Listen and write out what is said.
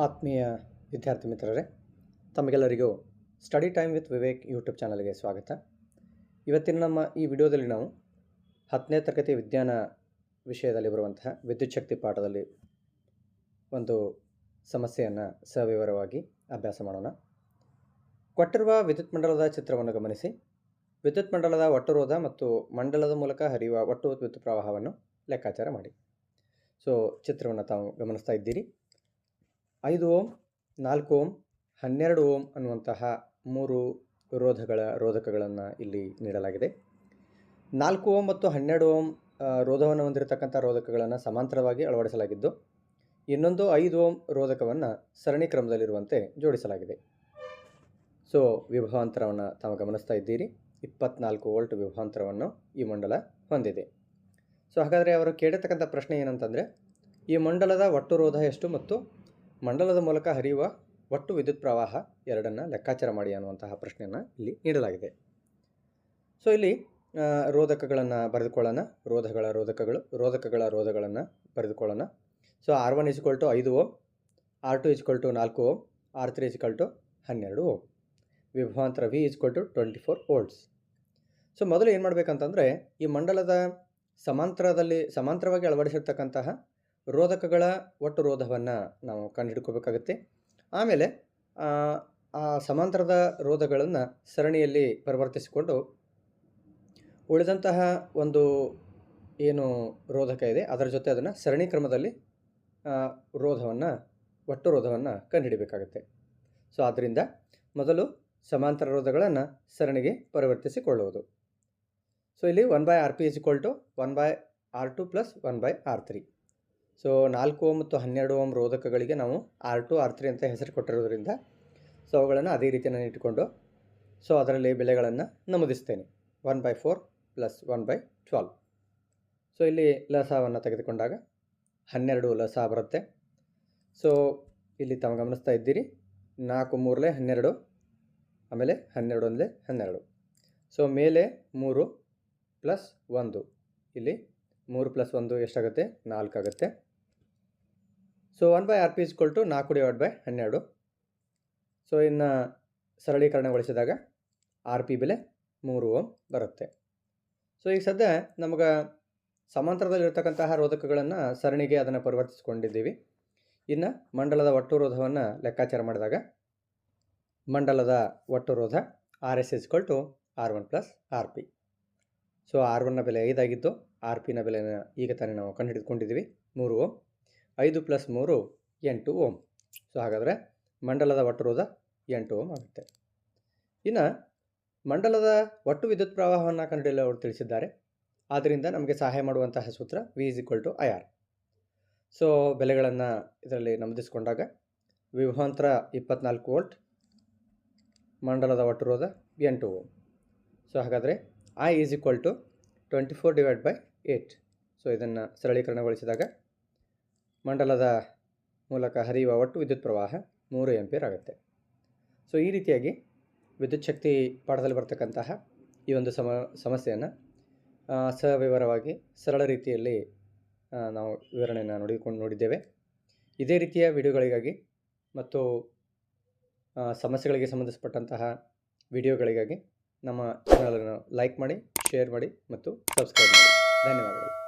ಆತ್ಮೀಯ ವಿದ್ಯಾರ್ಥಿ ಮಿತ್ರರೇ, ತಮಗೆಲ್ಲರಿಗೂ study time with Vivek YouTube ಚಾನಲ್ಗೆ ಸ್ವಾಗತ. ಇವತ್ತಿನ ನಮ್ಮ ಈ ವಿಡಿಯೋದಲ್ಲಿ ನಾವು ಹತ್ತನೇ ತರಗತಿ ವಿಜ್ಞಾನ ವಿಷಯದಲ್ಲಿ ಬರುವಂತಹ ವಿದ್ಯುತ್ ಶಕ್ತಿ ಪಾಠದಲ್ಲಿ ಒಂದು ಸಮಸ್ಯೆಯನ್ನು ಸವಿವರವಾಗಿ ಅಭ್ಯಾಸ ಮಾಡೋಣ. ಕೊಟ್ಟಿರುವ ವಿದ್ಯುತ್ ಮಂಡಲದ ಚಿತ್ರವನ್ನು ಗಮನಿಸಿ. ವಿದ್ಯುತ್ ಮಂಡಲದ ಒಟ್ಟು ರೋಧ ಮತ್ತು ಮಂಡಲದ ಮೂಲಕ ಹರಿಯುವ ಒಟ್ಟು ವಿದ್ಯುತ್ ಪ್ರವಾಹವನ್ನು ಲೆಕ್ಕಾಚಾರ ಮಾಡಿ. ಸೊ ಚಿತ್ರವನ್ನು ತಾವು ಗಮನಿಸ್ತಾ ಇದ್ದೀರಿ. ಐದು ಓಮ್ ನಾಲ್ಕು ಓಮ್ ಹನ್ನೆರಡು ಓಮ್ ಅನ್ನುವಂತಹ ಮೂರು ರೋಧಗಳ ರೋಧಕಗಳನ್ನು ಇಲ್ಲಿ ನೀಡಲಾಗಿದೆ. ನಾಲ್ಕು ಓಮ್ ಮತ್ತು ಹನ್ನೆರಡು ಓಮ್ ರೋಧವನ್ನು ಹೊಂದಿರತಕ್ಕಂಥ ರೋಧಕಗಳನ್ನು ಸಮಾಂತರವಾಗಿ ಅಳವಡಿಸಲಾಗಿದ್ದು, ಇನ್ನೊಂದು ಐದು ಓಮ್ ರೋಧಕವನ್ನು ಸರಣಿ ಕ್ರಮದಲ್ಲಿರುವಂತೆ ಜೋಡಿಸಲಾಗಿದೆ. ಸೊ, ವಿಭವಾಂತರವನ್ನು ತಾವು ಗಮನಿಸ್ತಾ ಇದ್ದೀರಿ. ಇಪ್ಪತ್ನಾಲ್ಕು ವೋಲ್ಟ್ ವಿಭವಾಂತರವನ್ನು ಈ ಮಂಡಲ ಹೊಂದಿದೆ. ಸೊ, ಹಾಗಾದರೆ ಅವರು ಕೇಳಿರ್ತಕ್ಕಂಥ ಪ್ರಶ್ನೆ ಏನಂತಂದರೆ, ಈ ಮಂಡಲದ ಒಟ್ಟು ರೋಧ ಎಷ್ಟು ಮತ್ತು ಮಂಡಲದ ಮೂಲಕ ಹರಿಯುವ ಒಟ್ಟು ವಿದ್ಯುತ್ ಪ್ರವಾಹ ಎರಡನ್ನು ಲೆಕ್ಕಾಚಾರ ಮಾಡಿ ಅನ್ನುವಂತಹ ಪ್ರಶ್ನೆಯನ್ನು ಇಲ್ಲಿ ನೀಡಲಾಗಿದೆ. ಸೊ ಇಲ್ಲಿ ರೋಧಕಗಳನ್ನು ಬರೆದುಕೊಳ್ಳೋಣ. ರೋಧಗಳ ರೋಧಕಗಳು, ರೋಧಕಗಳ ರೋಧಗಳನ್ನು ಬರೆದುಕೊಳ್ಳೋಣ. So R one equal to ಐದು ohm R two equal to ನಾಲ್ಕು ohm R three equal to ಹನ್ನೆರಡು ohm ವಿಭವಾಂತರ V equal to twenty four volts so ಮೊದಲು ಏನು ಮಾಡಬೇಕಂತಂದರೆ, ಈ ಮಂಡಲದ ಸಮಾಂತರದಲ್ಲಿ, ಸಮಾಂತರವಾಗಿ ಅಳವಡಿಸಿರ್ತಕ್ಕಂತಹ ರೋಧಕಗಳ ಒಟ್ಟು ರೋಧವನ್ನು ನಾವು ಕಂಡುಹಿಡ್ಕೋಬೇಕಾಗುತ್ತೆ. ಆಮೇಲೆ ಆ, ಸಮಾಂತರದ ರೋಧಗಳನ್ನು ಸರಣಿಯಲ್ಲಿ ಪರಿವರ್ತಿಸಿಕೊಂಡು ಉಳಿದಂತಹ ಒಂದು ಏನು ರೋಧಕ ಇದೆ ಅದರ ಜೊತೆ ಅದನ್ನು ಸರಣಿ ಕ್ರಮದಲ್ಲಿ ರೋಧವನ್ನು ಒಟ್ಟು ರೋಧವನ್ನು ಕಂಡುಹಿಡಬೇಕಾಗುತ್ತೆ. ಸೊ ಆದ್ದರಿಂದ ಮೊದಲು ಸಮಾಂತರ ರೋಧಗಳನ್ನು ಸರಣಿಗೆ ಪರಿವರ್ತಿಸಿಕೊಳ್ಳುವುದು. ಸೊ ಇಲ್ಲಿ one by R P is equal to one by R two plus one by R three so ನಾಲ್ಕು ಓಮ್ ಮತ್ತು ಹನ್ನೆರಡು ಓಮ್ ರೋಧಕಗಳಿಗೆ ನಾವು ಆರ್ ಟು ಆರ್ ತ್ರೀ ಅಂತ ಹೆಸರು ಕೊಟ್ಟಿರೋದ್ರಿಂದ ಸೊ ಅವುಗಳನ್ನು ಅದೇ ರೀತಿ ನಾನು ಇಟ್ಕೊಂಡು ಸೊ ಅದರಲ್ಲಿ ಬೆಲೆಗಳನ್ನು ನಮೂದಿಸ್ತೇನೆ. One by four plus one by twelve so ಇಲ್ಲಿ ಲಸವನ್ನು ತೆಗೆದುಕೊಂಡಾಗ ಹನ್ನೆರಡು ಲಸ ಬರುತ್ತೆ. ಸೊ ಇಲ್ಲಿ ತಾವು ಗಮನಿಸ್ತಾ ಇದ್ದೀರಿ. ನಾಲ್ಕು ಮೂರಲೆ ಹನ್ನೆರಡು, ಆಮೇಲೆ ಹನ್ನೆರಡು ಒಂದಲೇ ಹನ್ನೆರಡು. ಸೊ ಮೇಲೆ ಮೂರು ಪ್ಲಸ್ ಒಂದು. ಇಲ್ಲಿ ಮೂರು ಪ್ಲಸ್ ಒಂದು ಎಷ್ಟಾಗುತ್ತೆ? ನಾಲ್ಕು ಆಗುತ್ತೆ. So one by R P equal to ನಾಲ್ಕು ಡಿವೈಡ್ ಬೈ ಹನ್ನೆರಡು. ಸೊ ಇನ್ನು ಸರಳೀಕರಣಗೊಳಿಸಿದಾಗ ಆರ್ ಪಿ ಬೆಲೆ ಮೂರು ಓಮ್ ಬರುತ್ತೆ. ಸೊ ಈಗ ಸದ್ಯ ನಮಗೆ ಸಮಾಂತರದಲ್ಲಿರ್ತಕ್ಕಂತಹ ರೋಧಕಗಳನ್ನು ಸರಣಿಗೆ ಅದನ್ನು ಪರಿವರ್ತಿಸಿಕೊಂಡಿದ್ದೀವಿ. ಇನ್ನು ಮಂಡಲದ ಒಟ್ಟು ರೋಧವನ್ನು ಲೆಕ್ಕಾಚಾರ ಮಾಡಿದಾಗ ಮಂಡಲದ ಒಟ್ಟು ರೋಧ R S is equal to R one plus R P so R ಒನ್ನ ಬೆಲೆ ಐದಾಗಿದ್ದು ಆರ್ ಪಿನ ಬೆಲೆನ ಈಗ ತಾನೇ ನಾವು ಕಂಡುಹಿಡಿದುಕೊಂಡಿದ್ದೀವಿ. ಮೂರು ಓಮ್. ಐದು ಪ್ಲಸ್ ಮೂರು ಎಂಟು ಓಮ್. ಸೊ ಹಾಗಾದರೆ ಮಂಡಲದ ಒಟ್ಟು ರೋಧ ಎಂಟು ಓಮ್ ಆಗುತ್ತೆ. ಇನ್ನು ಮಂಡಲದ ಒಟ್ಟು ವಿದ್ಯುತ್ ಪ್ರವಾಹವನ್ನು ಕಂಡುಹಿಡಿಯಲು ಅವರು ತಿಳಿಸಿದ್ದಾರೆ. ಆದ್ದರಿಂದ ನಮಗೆ ಸಹಾಯ ಮಾಡುವಂತಹ ಸೂತ್ರ V is equal to I R so ಬೆಲೆಗಳನ್ನು ಇದರಲ್ಲಿ ನಮೂದಿಸಿಕೊಂಡಾಗ ವಿಭಾಂತರ ಇಪ್ಪತ್ನಾಲ್ಕು ವೋಲ್ಟ್, ಮಂಡಲದ ಒಟ್ಟು ರೋಧ ಎಂಟು ಓಮ್. ಸೊ ಹಾಗಾದರೆ I is equal to twenty four divide by eight so ಇದನ್ನು ಸರಳೀಕರಣಗೊಳಿಸಿದಾಗ ಮಂಡಲದ ಮೂಲಕ ಹರಿಯುವ ಒಟ್ಟು ವಿದ್ಯುತ್ ಪ್ರವಾಹ ಮೂರು ಎಂಪಿಯರ್ ಆಗುತ್ತೆ. ಸೊ ಈ ರೀತಿಯಾಗಿ ವಿದ್ಯುತ್ ಶಕ್ತಿ ಪಾಠದಲ್ಲಿ ಬರ್ತಕ್ಕಂತಹ ಈ ಒಂದು ಸಮ, ಸಮಸ್ಯೆಯನ್ನು ಸವಿವರವಾಗಿ, ಸರಳ ರೀತಿಯಲ್ಲಿ ನಾವು ವಿವರಣೆಯನ್ನು ನೋಡಿಕೊಂಡು ನೋಡಿದ್ದೇವೆ. ಇದೇ ರೀತಿಯ ವಿಡಿಯೋಗಳಿಗಾಗಿ ಮತ್ತು ಸಮಸ್ಯೆಗಳಿಗೆ ಸಂಬಂಧಿಸಪಟ್ಟಂತಹ ವಿಡಿಯೋಗಳಿಗಾಗಿ ನಮ್ಮ ಚಾನಲನ್ನು ಲೈಕ್ ಮಾಡಿ ಶೇರ್ ಮಾಡಿ ಮತ್ತು ಸಬ್ಸ್ಕ್ರೈಬ್ ಮಾಡಿ. ಧನ್ಯವಾದಗಳು.